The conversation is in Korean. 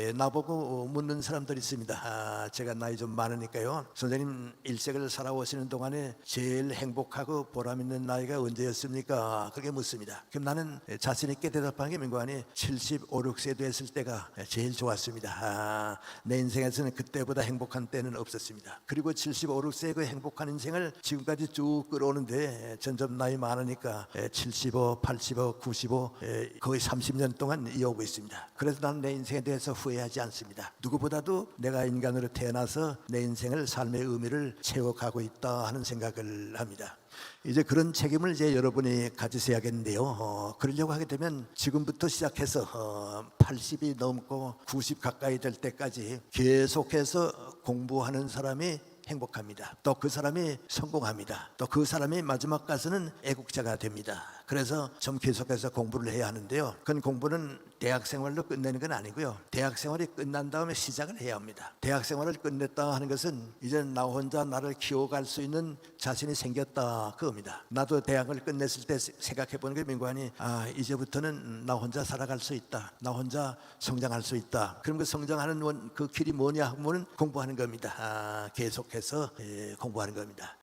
에, 나보고 묻는 사람들이 있습니다. 아, 제가 나이 좀 많으니까요. 선생님 일생을 살아오시는 동안에 제일 행복하고 보람 있는 나이가 언제였습니까? 그렇게 묻습니다. 그럼 나는 자신 있게 대답하는 게 민관이 75, 6세 됐을 때가 제일 좋았습니다. 아, 내 인생에서는 그때보다 행복한 때는 없었습니다. 그리고 75, 6세의 그 행복한 인생을 지금까지 쭉 끌어오는데 점점 나이 많으니까 75, 85, 95 에, 거의 30년 동안 이어오고 있습니다. 그래서 나는 내 인생에 대해서 후회 하지 않습니다. 누구보다도 내가 인간으로 태어나서 내 인생을 삶의 의미를 채워가고 있다 하는 생각을 합니다. 이제 그런 책임을 이제 여러분이 가지셔야겠는데요. 어, 그러려고 하게 되면 지금부터 시작해서 어, 80이 넘고 90 가까이 될 때까지 계속해서 공부하는 사람이 행복합니다. 또 그 사람이 성공합니다. 또 그 사람이 마지막 가서는 애국자가 됩니다. 그래서 좀 계속해서 공부를 해야 하는데요. 그건 공부는 대학 생활로 끝내는 건 아니고요. 대학 생활이 끝난 다음에 시작을 해야 합니다. 대학 생활을 끝냈다 하는 것은 이제 나 혼자 나를 키워갈 수 있는 자신이 생겼다 그겁니다. 나도 대학을 끝냈을 때 생각해 보는 게 민관이 아 이제부터는 나 혼자 살아갈 수 있다. 나 혼자 성장할 수 있다. 그럼 그 성장하는 원- 그 길이 뭐냐 하면 공부하는 겁니다. 아, 계속해서 예, 공부하는 겁니다.